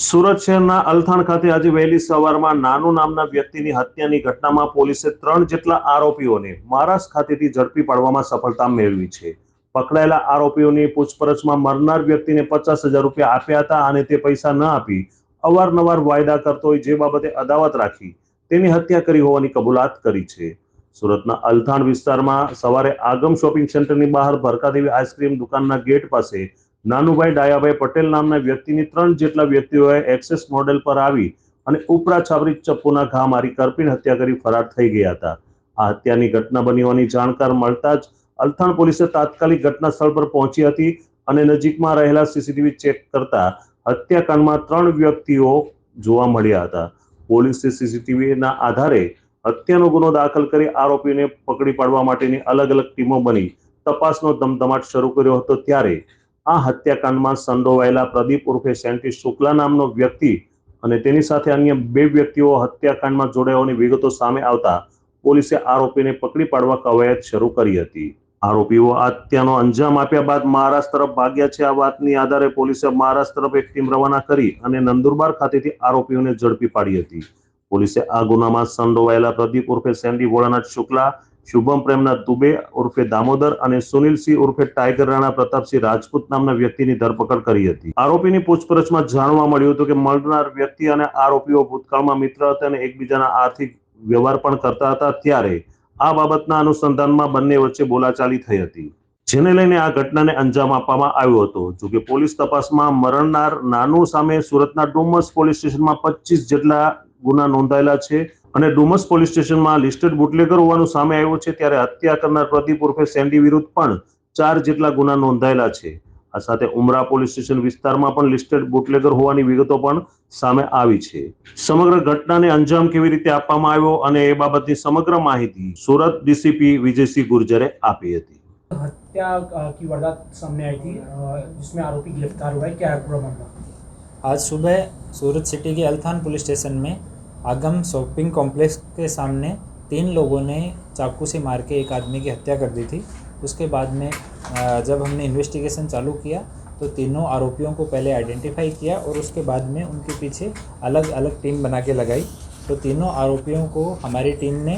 સુરત શહેરના અલથાણ ખાતે આજે વહેલી સવારમાં નાનુ નામના વ્યક્તિની હત્યાની ઘટનામાં પોલીસે ત્રણ જેટલા આરોપીઓને મહારાષ્ટ્ર ખાતેથી ઝડપી પાડવામાં સફળતા મેળવી છે. પકડાયેલા આરોપીઓની પૂછપરછમાં મરનાર વ્યક્તિને પચાસ હજાર રૂપિયા આપ્યા હતા અને તે પૈસા ન આપી અવારનવાર વાયદા કરતો હોય જે બાબતે અદાવત રાખી તેની હત્યા કરી હોવાની કબૂલાત કરી છે. સુરતના અલથાણ વિસ્તારમાં સવારે આગમ શોપિંગ સેન્ટરની બહાર ભરકાદેવી આઈસ્ક્રીમ દુકાનના ગેટ પાસે નાનુભાઈ ડાયાભાઈ પટેલ નામના વ્યક્તિની ત્રણ જેટલા વ્યક્તિઓએ એક્સેસ મોડેલ પર આવી અને ઉપરા છાબરી ચપ્પુના ઘા મારી કરપીણ હત્યા કરી ફરાર થઈ ગયા હતા. આ હત્યાની ઘટના બની હોવાની જાણકાર મળતા જ અલથાણ પોલીસે તાત્કાલિક ઘટના સ્થળ પર પહોંચી હતી અને નજીકમાં રહેલા સીસીટીવી ચેક કરતા હત્યાકાંડમાં ત્રણ વ્યક્તિઓ જોવા મળ્યા હતા. પોલીસે સીસીટીવીના આધારે હત્યાનો ગુનો દાખલ કરી આરોપીને પકડી પાડવા માટેની અલગ અલગ ટીમો બની તપાસનો ધમધમાટ શરૂ કર્યો હતો ત્યારે આ હત્યાકાંડમાં સંડોવાયેલા પ્રદીપ ઉર્ફે સેન્ટી શુક્લા નામનો વ્યક્તિ અને તેની સાથે અન્ય બે વ્યક્તિઓ હત્યાકાંડમાં જોડાયાની વિગતો સામે આવતા પોલીસે આરોપીને પકડી પાડવા કવાયત શરૂ કરી હતી. આરોપીઓ હત્યાનો અંજામ આપ્યા બાદ મહારાષ્ટ્ર તરફ ભાગ્યા છે. આ વાતની આધારે પોલીસે મહારાષ્ટ્ર તરફ એક ટીમ રવાના કરી અને નંદુરબાર ખાતેથી આરોપીઓને ઝડપી પાડી હતી. પોલીસે આ ગુનામાં સંડોવાયેલા પ્રદીપ ઉર્ફે સેન્ડી ભોળાનાથ શુક્લા શુભમ પ્રેમનાથ દુબે ઉર્ફે દામોદર અને સુનિલસિંહ ઉર્ફે ટાઈગર રાણા પ્રતાપસિંહ રાજપૂત નામના વ્યક્તિની ધરપકડ કરી હતી. આરોપીની પૂછપરછમાં જાણવા મળ્યું હતું કે મળનાર વ્યક્તિ અને આરોપીઓ ભૂતકાળમાં મિત્ર હતા અને એકબીજાના આર્થિક વ્યવહાર પણ કરતા હતા. ત્યારે આ બાબતના અનુસંધાનમાં બંને વચ્ચે બોલાચાલી થઈ હતી. જેને લઈને આ ઘટનાને અંજામ આપવામાં આવ્યો હતો. જોકે પોલીસ તપાસમાં મરણનાર નાનુ સામે સુરતના ડુમસ પોલીસ સ્ટેશનમાં પચીસ જેટલા ગુના નોંધાયેલા છે અને ડુમસ પોલીસ સ્ટેશનમાં લિસ્ટેડ બુટલેગર હોવાનું સામે આવ્યું છે ત્યારે હત્યા કરનાર પ્રદીપ ઉર્ફે સેન્ડી વિરુદ્ધ પણ ચાર જેટલા ગુના નોંધાયેલા છે આ સાથે ઉમરા પોલીસ સ્ટેશન વિસ્તારમાં પણ લિસ્ટેડ બુટલેગર હોવાની વિગતો પણ સામે આવી છે સમગ્ર ઘટનાને અંજામ કેવી રીતે આપવામાં આવ્યો અને એ બાબતની સમગ્ર માહિતી સુરત ડીસીપી વિજયસિંહ ગુર્જરે આપી હતી हत्या अ, की वारदात सामने आई थी अ, जिसमें आरोपी गिरफ्तार हुआ है क्या है पूरा मामला आज सुबह सूरत सिटी के अल्थान पुलिस स्टेशन में आगम शॉपिंग कॉम्प्लेक्स के सामने तीन लोगों ने चाकू से मार के एक आदमी की हत्या कर दी थी। उसके बाद में जब हमने इन्वेस्टिगेशन चालू किया तो तीनों आरोपियों को पहले आइडेंटिफाई किया और उसके बाद में उनके पीछे अलग अलग टीम बना के लगाई। तो तीनों आरोपियों को हमारी टीम ने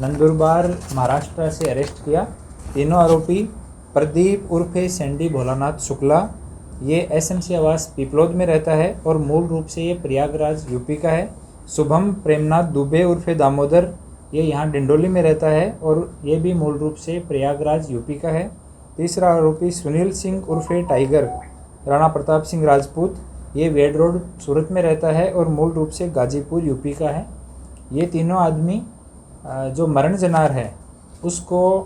नंदुरबार, महाराष्ट्र से अरेस्ट किया। तीनों आरोपी प्रदीप उर्फे सैंडी भोलानाथ शुक्ला, ये एस एम सी आवास पिपलोद में रहता है और मूल रूप से ये प्रयागराज यूपी का है। शुभम, प्रेमनाथ, दुबे उर्फे दामोदर, ये यहाँ डिंडोली में रहता है और ये भी मूल रूप से प्रयागराज, यूपी का है। तीसरा आरोपी सुनील सिंह उर्फे टाइगर, राणा प्रताप सिंह राजपूत, ये वेड रोड, सूरत में रहता है और मूल रूप से गाजीपुर, यूपी का है। ये तीनों आदमी जो मरण जनार है, उसको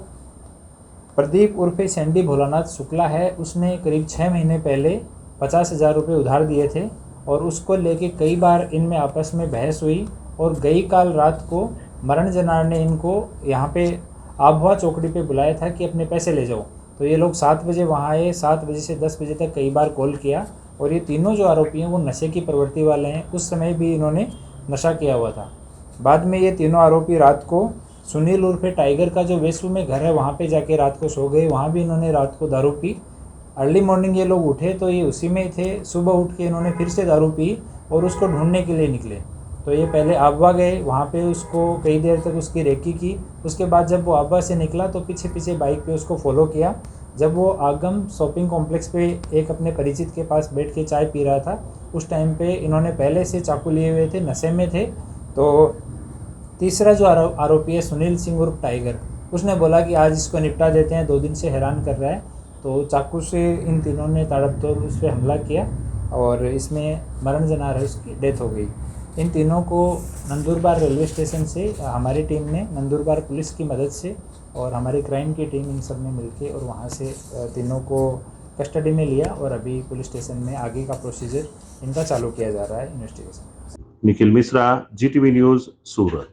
प्रदीप उर्फे सैंडी भोलानाथ शुक्ला है। उसने करीब छः महीने पहले पचास हज़ार रुपये उधार दिए थे। और उसको लेके कई बार इनमें आपस में बहस हुई और गई काल रात को मरण जनार ने इनको यहाँ पे आबवा चौकड़ी पे बुलाया था कि अपने पैसे ले जाओ। तो ये लोग सात बजे वहाँ आए, सात बजे से दस बजे तक कई बार कॉल किया और ये तीनों जो आरोपी हैं वो नशे की प्रवृत्ति वाले हैं। उस समय भी इन्होंने नशा किया हुआ था। बाद में ये तीनों आरोपी रात को सुनील उर्फे टाइगर का जो वेसू में घर है, वहाँ पे जाके रात को सो गए। वहाँ भी इन्होंने रात को दारू पी अर्ली मॉर्निंग ये लोग उठे तो ये उसी में ही थे। सुबह उठ के इन्होंने फिर से दारू पी और उसको ढूँढने के लिए निकले। तो ये पहले आबवा गए, वहाँ पे उसको कई देर तक उसकी रेकी की। उसके बाद जब वो आबवा से निकला तो पीछे पीछे बाइक पे उसको फॉलो किया। जब वो आगम शॉपिंग कॉम्प्लेक्स पे एक अपने परिचित के पास बैठ के चाय पी रहा था, उस टाइम पे इन्होंने पहले से चाकू लिए हुए थे, नशे में थे। तो तीसरा जो आरो- आरोपी है सुनील सिंह उर्फ़ टाइगर, उसने बोला कि आज इसको निपटा देते हैं, दो दिन से हैरान कर रहा है। तो चाकू से इन तीनों ने ताड़तोड़ उस पर हमला किया और इसमें मरण जना रहे उसकी डेथ हो गई। इन तीनों को नंदुरबार रेलवे स्टेशन से, हमारी टीम ने नंदुरबार पुलिस की मदद से और हमारी क्राइम की टीम इन सबने मिल और वहाँ से तीनों को कस्टडी में लिया और अभी पुलिस स्टेशन में आगे का प्रोसीजर इनका चालू किया जा रहा है investigation. Nikhil Mishra, Zee TV news, Surat.